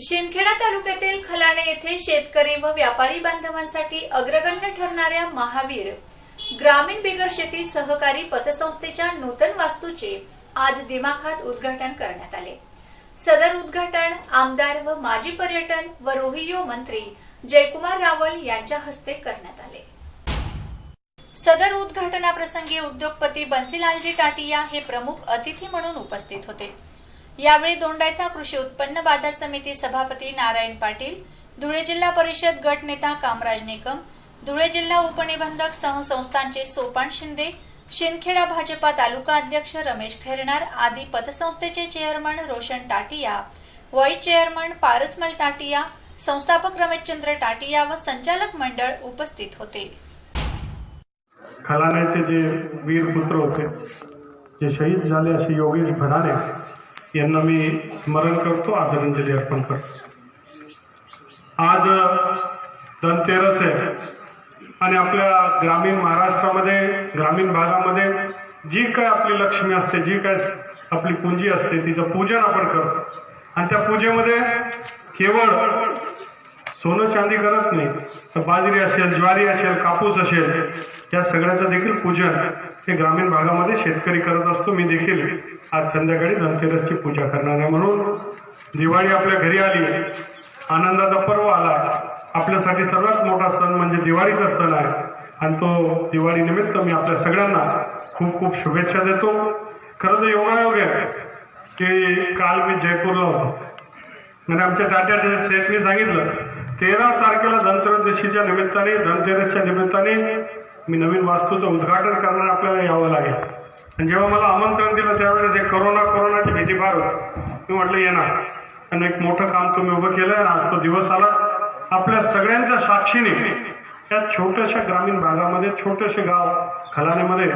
शिंदखेडा तालुक्यातील खलाणे येथे शेतकरी व व्यापारी बांधवांसाठी अग्रगण्य ठरणाऱ्या महावीर ग्रामीण बिगर शेती सहकारी पतसंस्थेच्या नूतन वास्तूचे आज दिमाखात उद्घाटन करण्यात आले. सदर उद्घाटन आमदार व माजी पर्यटन व रोहियो मंत्री जयकुमार रावल यांच्या हस्ते करण्यात आले. सदर उद्घाटनाप्रसंगी उद्योगपती बन्सीलालजी टाटिया हे प्रमुख अतिथी म्हणून उपस्थित होते. यावेळी दोंडायचा कृषी उत्पन्न बाजार समिती सभापती नारायण पाटील धुळे जिल्हा परिषद गट नेता कामराज निकम धुळे जिल्हा उपनिबंधक सहसंस्थांचे सोपान शिंदे शिंदखेडा भाजपा तालुका अध्यक्ष रमेश खैरनार आदी पतसंस्थेचे chairman Roshan Tatia vice chairman Parasmal Tatia संस्थापक रमेशचंद्र टाटिया व संचालक मंडळ उपस्थित होते. खलाण्याचे जे वीर पुत्र होते जे शहीद झाले असे योगेश भरारे यांना मी स्मरण करतो आदरांजली अर्पण करतो. आज धनतेरस आहे. आणि आपल्या ग्रामीण महाराष्ट्रामध्ये ग्रामीण भागामध्ये जी काय आपली लक्ष्मी असते जी काय आपली पुंजी असते तिचं पूजन आपण करतो. आणि त्या पूजेमध्ये केवळ सोनं चांदी करत नाही. तर बाजरी असेल ज्वारी असेल कापूस असेल या सगळ्याचं देखील पूजन हे ग्रामीण भागामध्ये शेतकरी करत असतो. मी देखील आज संध्याकाळी धनतेरसची पूजा करणार आहे म्हणून. दिवाळी आपल्या घरी आली. आनंदाचा पर्व आला. आपल्यासाठी सर्वात मोठा सण म्हणजे दिवाळीचा सण आहे. आणि तो दिवाळीनिमित्त मी आपल्या सगळ्यांना खूप खूप शुभेच्छा देतो. खरं तर योगायोग आहे की काल मी जयपूरला होतो. आणि आमच्या टाट्याच्या सेठने सांगितलं तेरा तारखेला धनत्रयोदशीच्या निमित्ताने धनतेरसच्या निमित्ताने मी नवीन वास्तूचं उद्घाटन करणार आपल्याला यावं लागेल. आणि जेव्हा मला आमंत्रण दिलं त्यावेळेस एक करोना कोरोनाची भीती फार होती. मी म्हटलं येणार आणि एक मोठं काम तुम्ही उभं केलं आणि आज तो दिवस आला. आपल्या सगळ्यांच्या साक्षीने या छोट्याशा ग्रामीण भागामध्ये छोटेसे गाव खलाण्यामध्ये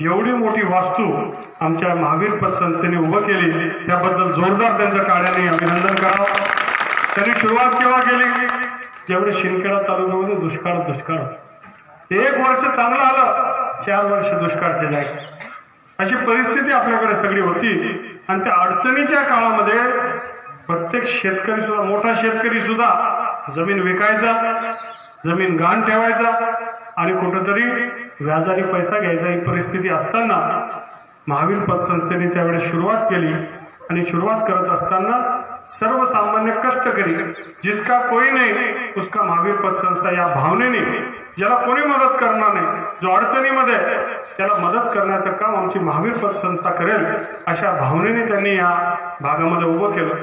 एवढी मोठी वास्तू आमच्या महावीर पतसंस्थेने उभं केली. त्याबद्दल जोरदार त्यांच्या कार्याने अभिनंदन करावं. त्यांनी सुरुवात केव्हा केली? जेवढे शिंदखेडा तालुक्यामध्ये दुष्काळ दुष्काळ. एक वर्ष चांगलं आलं चार वर्ष दुष्काळचे नाही. अशी परिस्थिती आपल्याकडे सगळी होती. आणि त्या अडचणीच्या काळामध्ये प्रत्येक शेतकरी सुद्धा मोठा शेतकरी सुद्धा जमीन विकायचा जमीन गहाण ठेवायचा आणि कुठंतरी व्याजाने पैसा घ्यायचा. ही परिस्थिती असताना महावीर पतसंस्थेने त्यावेळेस सुरुवात केली. आणि सुरुवात करत असताना सर्वसामान्य कष्ट करी जिसका कोई नाही उसका महावीर पतसंस्था या भावनेने ज्याला कोणी मदत करणार नाही जो अडचणीमध्ये त्याला मदत करण्याचं काम आमची महावीर पतसंस्था करेल अशा भावनेने त्यांनी या भागामध्ये उभं केलं.